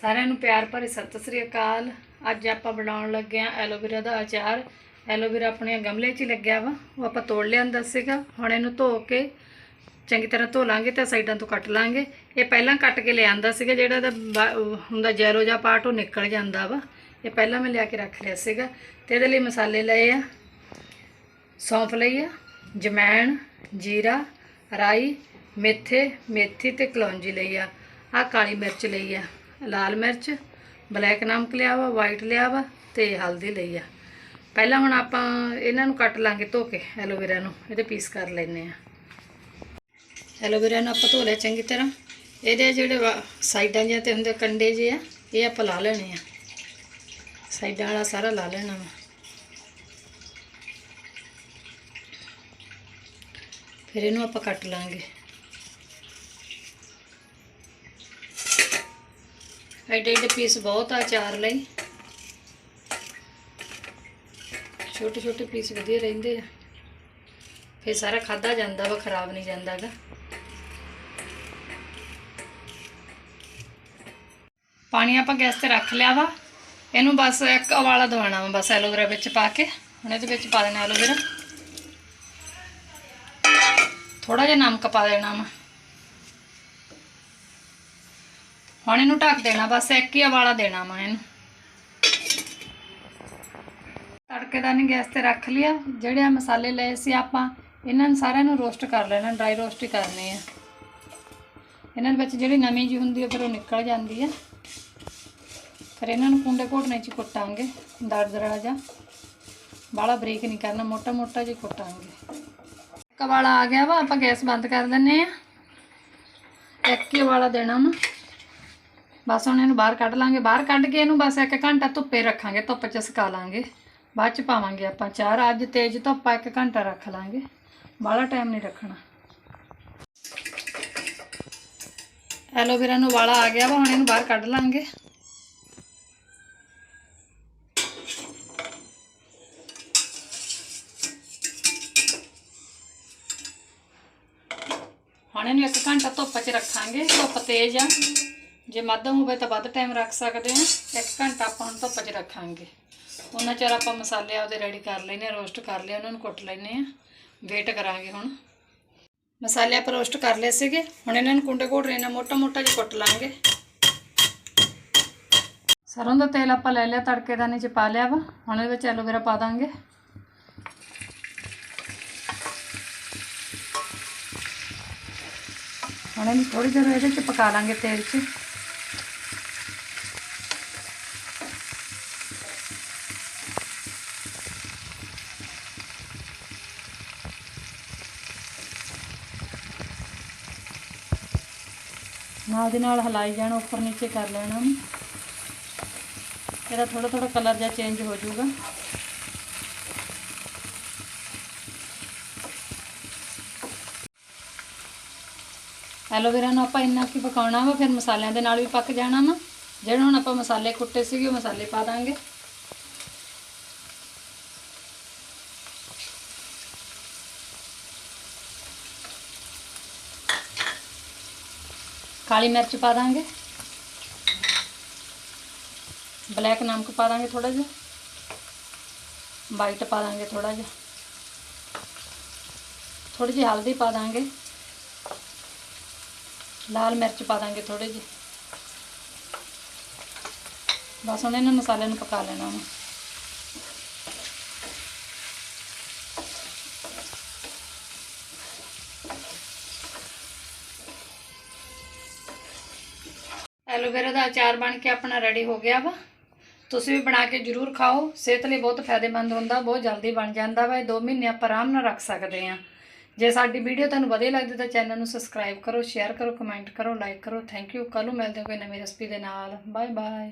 ਸਾਰਿਆਂ ਨੂੰ ਪਿਆਰ ਭਰੀ ਸਤਿ ਸ੍ਰੀ ਅਕਾਲ। ਅੱਜ ਆਪਾਂ ਬਣਾਉਣ ਲੱਗੇ ਆ ਐਲੋਵੇਰਾ ਦਾ ਅਚਾਰ। ਐਲੋਵੇਰਾ ਆਪਣੇ ਗਮਲੇ 'ਚ ਹੀ ਲੱਗਿਆ ਵਾ, ਉਹ ਆਪਾਂ ਤੋੜ ਲਿਆਂਦਾ ਸੀਗਾ। ਹੁਣ ਇਹਨੂੰ ਧੋ ਕੇ ਚੰਗੀ ਤਰ੍ਹਾਂ ਧੋ ਲਾਂਗੇ ਤੇ ਸਾਈਡਾਂ ਤੋਂ ਕੱਟ ਲਾਂਗੇ। ਇਹ ਪਹਿਲਾਂ ਕੱਟ ਕੇ ਲਿਆਂਦਾ ਸੀਗਾ, ਜਿਹੜਾ ਇਹਦਾ ਬਾ- ਹੁੰਦਾ ਜੈਲੋ ਜਿਹਾ ਪਾਰਟ, ਉਹ ਨਿਕਲ ਜਾਂਦਾ ਵਾ। ਇਹ ਪਹਿਲਾਂ ਮੈਂ ਲਿਆ ਕੇ ਰੱਖ ਲਿਆ ਸੀਗਾ ਤੇ ਇਹਦੇ ਲਈ ਮਸਾਲੇ ਲਏ ਆ। ਸੌਂਫ ਲਈ ਆ, ਜਮੈਣ, ਜੀਰਾ, ਰਾਈ, ਮੇਥੇ, ਮੇਥੀ ਤੇ ਕਲੌਂਜੀ ਲਈ ਆ। ਆ ਕਾਲੀ ਮਿਰਚ ਲਈ ਆ। ਲਾਲ ਮਿਰਚ, ਬਲੈਕ ਨਮਕ ਲਿਆ ਵਾ ਵਾਈਟ ਲਿਆ ਵਾ ਤੇ ਹਲਦੀ ਲਈ ਆ। ਪਹਿਲਾਂ ਹੁਣ ਆਪਾਂ ਇਹਨਾਂ ਨੂੰ ਕੱਟ ਲਾਂਗੇ ਧੋ ਕੇ, ਐਲੋਵੇਰਾ ਨੂੰ, ਇਹਦੇ ਪੀਸ ਕਰ ਲੈਨੇ ਆ। ਐਲੋਵੇਰਾ ਨੂੰ ਆਪਾਂ ਧੋ ਲਿਆ ਚੰਗੀ ਤਰ੍ਹਾਂ। ਇਹਦੇ ਜਿਹੜੇ ਵਾ- ਸਾਈਡਾਂ ਜਿਹਾ ਤੇ ਹੁੰਦੇ ਕੰਡੇ ਜਿਹੇ ਆ, ਇਹ ਆਪਾਂ ਲਾ ਲੈਣੇ ਆ। ਸਾਈਡਾਂ ਵਾਲਾ ਸਾਰਾ ਲਾ ਲੈਣਾ ਵਾ। ਫਿਰ ਇਹਨੂੰ ਆਪਾਂ ਕੱਟ ਲਾਂਗੇ। ਐਡੇ ਐਡੇ ਪੀਸ ਬਹੁਤ ਆ, ਚਾਰ ਲਈ। ਛੋਟੇ ਛੋਟੇ ਪੀਸ ਵਧੀਆ ਰਹਿੰਦੇ ਆ। ਫਿਰ ਸਾਰਾ ਖਾਦਾ ਜਾਂਦਾ ਵਾ, ਖਰਾਬ ਨਹੀਂ ਜਾਂਦਾਗਾ ਪਾਣੀ ਆਪਾਂ ਗੈਸ ਤੇ ਰੱਖ ਲਿਆ ਵਾ। ਇਹਨੂੰ ਬਸ ਇੱਕ ਉਬਾਲਾ ਦਵਾਉਣਾ ਵਾ, ਬਸ ਐਲੋਵੇਰਾ ਵਿੱਚ ਪਾ ਕੇ। ਹੁਣ ਇਹਦੇ ਵਿੱਚ ਪਾ ਦੇਣਾ ਐਲੋਵੇਰਾ। ਥੋੜਾ ਜਿਹਾ ਨਮਕ ਪਾ ਦੇਣਾ ਵਾ। ਹੁਣ ਇਹਨੂੰ ਢੱਕ ਦੇਣਾ, ਬਸ ਇੱਕ ਹੀ ਉਬਾਲਾ ਦੇਣਾ ਵਾ ਇਹਨੂੰ। ਤੜਕੇ ਤੜਕੇਦਾਨੀ ਗੈਸ ਤੇ ਰੱਖ ਲਿਆ, ਜਿਹੜੇ ਆ ਮਸਾਲੇ ਲਏ ਸੀ ਆਪਾਂ, ਇਹਨਾਂ ਨੂੰ ਸਾਰਿਆਂ ਨੂੰ ਰੋਸਟ ਕਰ ਲੈਣਾ ਡਰਾਈ ਰੋਸਟ ਹੀ ਕਰਨੇ ਆ। ਇਹਨਾਂ ਵਿੱਚ ਜਿਹੜੀ ਨਮੀ ਜੀ ਹੁੰਦੀ ਹੈ ਫਿਰ ਉਹ ਨਿਕਲ ਜਾਂਦੀ ਹੈ ਫਿਰ ਇਹਨਾਂ ਨੂੰ ਕੁੰਡੇ ਘੋਟਣੇ ਚ ਕੁੱਟਾਂਗੇ ਦਰਦਰਾ ਜਾ ਬਾਲਾ ਬਰੀਕ ਨਹੀਂ ਕਰਨਾ ਮੋਟਾ ਮੋਟਾ ਜਿਹਾ ਕੁੱਟਾਂਗੇ। ਇੱਕ ਵਾਲਾ ਆ ਗਿਆ ਵਾ, ਆਪਾਂ ਗੈਸ ਬੰਦ ਕਰ ਦਿੰਨੇ ਆ। ਇੱਕ ਹੀ ਵਾਲਾ ਦੇਣਾ ਵਾ। ਬਸ ਹੁਣ ਇਹਨੂੰ ਬਾਹਰ ਕੱਢ ਲਾਂਗੇ। ਬਾਹਰ ਕੱਢ ਕੇ ਇਹਨੂੰ ਬਸ ਇੱਕ ਘੰਟਾ ਧੁੱਪੇ ਰੱਖਾਂਗੇ, ਧੁੱਪ 'ਚ ਸੁਕਾ ਲਾਂਗੇ। ਬਾਅਦ 'ਚ ਪਾਵਾਂਗੇ ਆਪਾਂ ਚਾਰ ਅੱਜ ਤੇਜ਼ ਧੁੱਪ ਆ ਇੱਕ ਘੰਟਾ ਰੱਖ ਲਾਂਗੇ। ਬਾਹਲਾ ਟਾਈਮ ਨਹੀਂ ਰੱਖਣਾ। ਐਲੋਵੇਰਾ ਨੂੰ ਵਾਲਾ ਆ ਗਿਆ ਵਾ, ਹੁਣ ਇਹਨੂੰ ਬਾਹਰ ਕੱਢ ਲਾਂਗੇ। ਹੁਣ ਇਹਨੂੰ ਇੱਕ ਘੰਟਾ ਧੁੱਪ 'ਚ ਰੱਖਾਂਗੇ। ਧੁੱਪ ਤੇਜ਼ ਆ। ਜੇ ਮੱਧਮ ਹੋਵੇ ਤਾਂ ਵੱਧ ਟਾਈਮ ਰੱਖ ਸਕਦੇ ਹਾਂ। ਇੱਕ ਘੰਟਾ ਆਪਾਂ ਹੁਣ ਧੁੱਪ 'ਚ ਰੱਖਾਂਗੇ। ਉਹਨਾਂ ਚਿਰ ਆਪਾਂ ਮਸਾਲੇ ਆਪਦੇ ਰੈਡੀ ਕਰ ਲੈਨੇ ਆ ਰੋਸਟ ਕਰ ਲਿਆ, ਉਹਨਾਂ ਨੂੰ ਕੁੱਟ ਲੈਨੇ ਆ ਵੇਟ ਕਰਾਂਗੇ ਹੁਣ। ਮਸਾਲੇ ਆਪਾਂ ਰੋਸਟ ਕਰ ਲਏ ਸੀਗੇ। ਹੁਣ ਇਹਨਾਂ ਨੂੰ ਕੁੰਡੇ ਘੋਟ ਨਾਲ ਮੋਟਾ ਮੋਟਾ ਜਿਹਾ ਕੁੱਟ ਲਾਂਗੇ। ਸਰੋਂ ਦਾ ਤੇਲ ਆਪਾਂ ਲੈ ਲਿਆ ਤੜਕੇਦਾਨੀ 'ਚ ਪਾ ਲਿਆ ਵਾ। ਹੁਣ ਇਹਦੇ ਵਿੱਚ ਐਲੋਵੇਰਾ ਪਾ ਦਾਂਗੇ। ਹੁਣ ਇਹਨੂੰ ਥੋੜੀ ਦੇਰ ਇਹਦੇ 'ਚ ਪਕਾ ਲਾਂਗੇ ਤੇਲ 'ਚ। ਨਾਲ ਦੇ ਨਾਲ ਹਲਾਈ ਜਾਣਾ, ਉੱਪਰ ਨੀਚੇ ਕਰ ਲੈਣਾ ਇਹਦਾ ਥੋੜਾ ਥੋੜਾ ਕਲਰ ਜਿਹਾ ਚੇਂਜ ਹੋ ਜਾਊਗਾ। ਐਲੋਵੇਰਾ ਨੂੰ ਆਪਾਂ ਇੰਨਾ ਕੀ ਪਕਾਉਣਾ ਵਾ, ਫਿਰ ਮਸਾਲਿਆਂ ਦੇ ਨਾਲ ਵੀ ਪੱਕ ਜਾਣਾ ਨਾ ਜਿਹੜੇ ਹੁਣ ਆਪਾਂ ਮਸਾਲੇ ਕੁੱਟੇ ਸੀਗੇ, ਉਹ ਮਸਾਲੇ ਪਾ ਦਾਂਗੇ। ਕਾਲੀ ਮਿਰਚ ਪਾ ਦਾਂਗੇ। ਬਲੈਕ ਨਮਕ ਪਾ ਦਾਂਗੇ ਥੋੜਾ ਜਿਹਾ। ਵਾਈਟ ਪਾ ਦਾਂਗੇ ਥੋੜਾ ਜਿਹਾ। ਥੋੜੀ ਜਿਹੀ ਹਲਦੀ ਪਾ ਦਾਂਗੇ। ਲਾਲ ਮਿਰਚ ਪਾ ਦਾਂਗੇ ਥੋੜੇ ਜਿਹੇ। ਬਸ ਹੁਣ ਇਹਨਾਂ ਮਸਾਲਿਆਂ ਨੂੰ ਪਕਾ ਲੈਣਾ ਵਾ। ਐਲੋਵੇਰਾ ਦਾ ਅਚਾਰ ਬਣ ਕੇ ਆਪਣਾ ਰੈਡੀ ਹੋ ਗਿਆ ਵਾ। ਤੁਸੀਂ ਵੀ ਬਣਾ ਕੇ ਜਰੂਰ ਖਾਓ। ਸਿਹਤ ਲਈ ਬਹੁਤ ਫਾਇਦੇਮੰਦ ਹੁੰਦਾ, ਬਹੁਤ ਜਲਦੀ ਬਣ ਜਾਂਦਾ ਵਾ। ਇਹ 2 ਮਹੀਨੇ ਆਪਾਂ ਆਰਾਮ ਨਾਲ ਰੱਖ ਸਕਦੇ ਆ ਜੇ ਸਾਡੀ ਵੀਡੀਓ ਤੁਹਾਨੂੰ ਵਧੀਆ ਲੱਗਦੀ ਤਾਂ ਚੈਨਲ ਨੂੰ ਸਬਸਕ੍ਰਾਈਬ ਕਰੋ, ਸ਼ੇਅਰ ਕਰੋ, ਕਮੈਂਟ ਕਰੋ, ਲਾਈਕ ਕਰੋ। ਥੈਂਕ ਯੂ ਕੱਲ ਨੂੰ ਮਿਲਦੇ ਹਾਂ ਕੋਈ ਨਵੀਂ ਰੈਸਪੀ ਦੇ ਨਾਲ। Bye bye